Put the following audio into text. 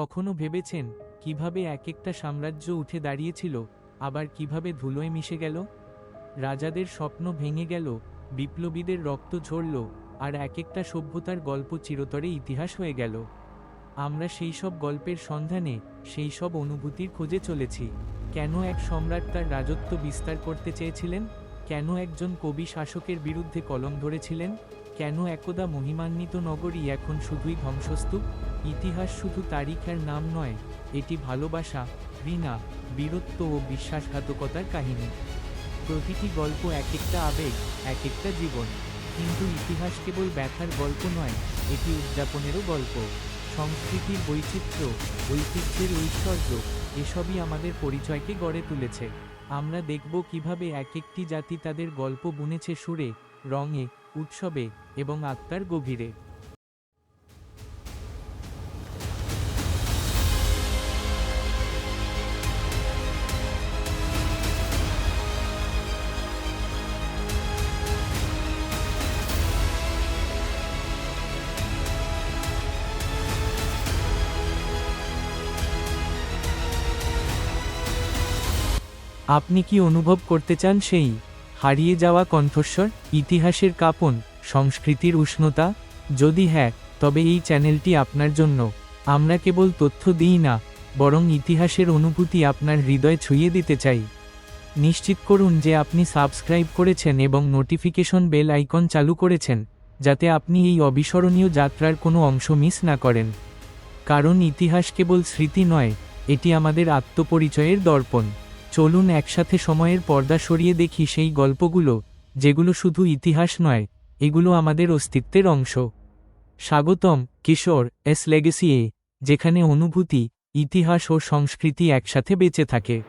কখনো ভেবেছেন কীভাবে এক একটা সাম্রাজ্য উঠে দাঁড়িয়েছিল, আবার কীভাবে ধুলোয় মিশে গেল? রাজাদের স্বপ্ন ভেঙে গেল, বিপ্লবীদের রক্ত ঝরল, আর এক একটা সভ্যতার গল্প চিরতরে ইতিহাস হয়ে গেল। আমরা সেই সব গল্পের সন্ধানে সেই সব অনুভূতির খোঁজে চলেছি। কেন এক সম্রাট তার রাজত্ব বিস্তার করতে চেয়েছিলেন? কেন একজন কবি শাসকের বিরুদ্ধে কলম ধরেছিলেন? কেন একদা মহিমান্বিত নগরী এখন শুধুই ধ্বংসস্তূপ? ইতিহাস শুধু তারিখের নাম নয়, এটি ভালোবাসা, ঘৃণা, বীরত্ব ও বিশ্বাসঘাতকতার কাহিনী। প্রতিটি গল্প এক একটা আবেগ এক একটা জীবন। কিন্তু ইতিহাস কেবল ব্যথার গল্প নয়, এটি উদযাপনেরও গল্প। সংস্কৃতির বৈচিত্র্য, ঐতিহ্যের ঐশ্বর্য, এসবই আমাদের পরিচয়কে গড়ে তুলেছে। আমরা দেখব কীভাবে এক একটি জাতি তাদের গল্প বুনেছে সুরে, রঙে, উৎসবে এবং আত্মার গভীরে। আপনি কি অনুভব করতে চান সেই হারিয়ে যাওয়া কণ্ঠস্বর, ইতিহাসের কাঁপন, সংস্কৃতির উষ্ণতা? যদি হ্যাঁ তবে এই চ্যানেলটি আপনার জন্য। আমরা কেবল তথ্য দিই না, বরং ইতিহাসের অনুভূতি আপনার হৃদয় ছুঁয়ে দিতে চাই। নিশ্চিত করুন যে আপনি সাবস্ক্রাইব করেছেন এবং নোটিফিকেশন বেল আইকন চালু করেছেন, যাতে আপনি এই অবিস্মরণীয় যাত্রার কোনো অংশ মিস না করেন। কারণ ইতিহাস কেবল স্মৃতি নয়, এটি আমাদের আত্মপরিচয়ের দর্পণ। চলুন একসাথে সময়ের পর্দা সরিয়ে দেখি সেই গল্পগুলো, যেগুলো শুধু ইতিহাস নয়, এগুলো আমাদের অস্তিত্বের অংশ। স্বাগতম, কিশোর, এস লেগেসি এ, যেখানে অনুভূতি, ইতিহাস ও সংস্কৃতি একসাথে বেঁচে থাকে।